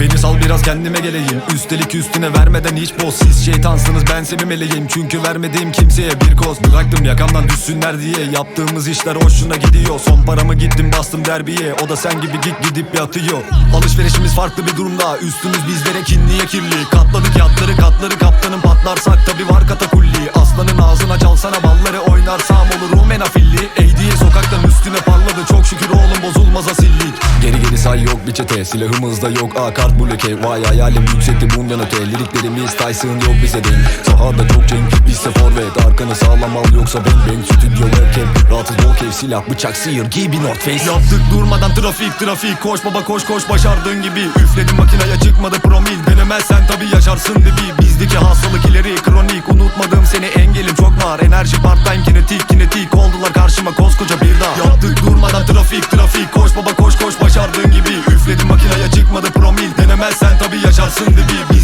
Beni sal biraz kendime geleyim. Üstelik üstüne vermeden hiç boz. Siz şeytansınız bense bir meleğim Çünkü vermediğim kimseye bir koz. Bıraktım yakamdan düşsünler diye. Yaptığımız işler hoşuna gidiyor. Son paramı gittim bastım derbiye. O da sen gibi git gidip yatıyor. Alışverişimiz farklı bir durumda. Üstümüz bizlere kinliye kirli. Katladık yatları katları kaptanın patlarsak tabi var katakulli. Aslanın ağzına çalsana balları oynarsam olur Rumen afilli. Ey diye sokaktan üstüne parladı. Çok şükür oğlum bozulmaz asillik Geri geri say yok bir çete. Silahımız da yok. A kart bu leke. Vay hayalim yüksekti. Bundan öte. Liriklerimiz Tyson yok bize denk Sahada çok cenk bizse forvet. Arkanı sağlam al yoksa ben ben Stüdyo webcam Rahatsız bol keyif silah bıçak sıyır Giy bir North Face. Yaptık durmadan trafik trafik. Koş baba koş koş. Başardığın gibi. Üfledim makinaya çıkmadı promil. Denemezsen tabi yaşarsın dibi Bizdeki var. Enerji part time kinetik kinetik Oldular karşıma koskoca bir dağ. Yaptık durmadan trafik trafik. Koş baba koş koş. Başardığın gibi Üfledim makinaya çıkmadı promil. Denemezsen tabi yaşarsın dibi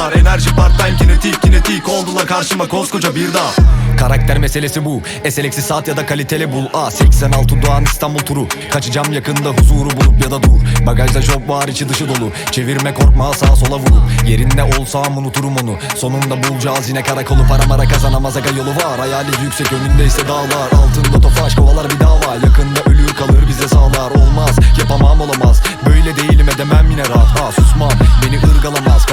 var Enerji part time kinetik kinetik. Oldular karşıma koskoca bir dağ. Karakter meselesi bu. Eseleksi saat ya da kaliteli bul. A 86 Doğan İstanbul turu. Kaçacağım yakında huzuru bulup ya da dur. Bagajda job var içi dışı dolu. Çevirme korkma sağa sola vurup Yerinde olsam unuturum onu. Sonunda bulacağız yine karakolu. Para mara kazanamaz aga yolu var. Hayali yüksek önündeyse dağlar. Altında tofaş kovalar bir dava. Yakında ölür kalır bize sağlar. Olmaz yapamam olamaz. Böyle değilim edemem yine rahat. Ha susmam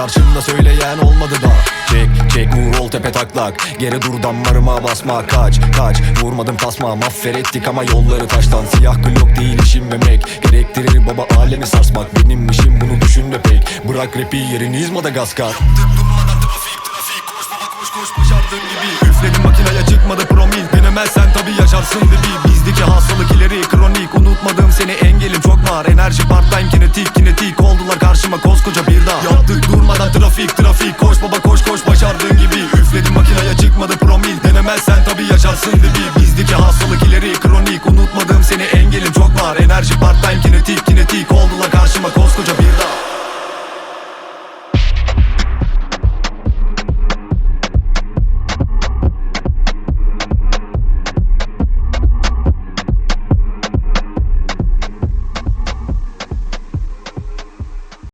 Karşımda söyleyen olmadı da. Çek çek vur ol tepe taklak. Geri dur damlarıma basma. Kaç kaç. Vurmadım tasma. Maffer ettik ama yolları taştan. Siyah glok değil işim memek Gerektirir baba alemi sarsmak. Benim işim bunu düşünme pek. Bırak rapi Koş baba koş koş. Başardığın gibi. Üfledim makinaya çıkmadı promil Denemezsen tabi yaşarsın dibi Bizdeki hastalık ileri kronik. Unutmadım seni engelim. Çok var Enerji part time kinetik. Kinetik Oldular karşıma. Koskoca bir gibi Koş baba koş koş başardığın gibi. Üfledim makinaya çıkmadı promil. Denemezsen tabi yaşarsın dibi. Bizdeki hastalık ileri kronik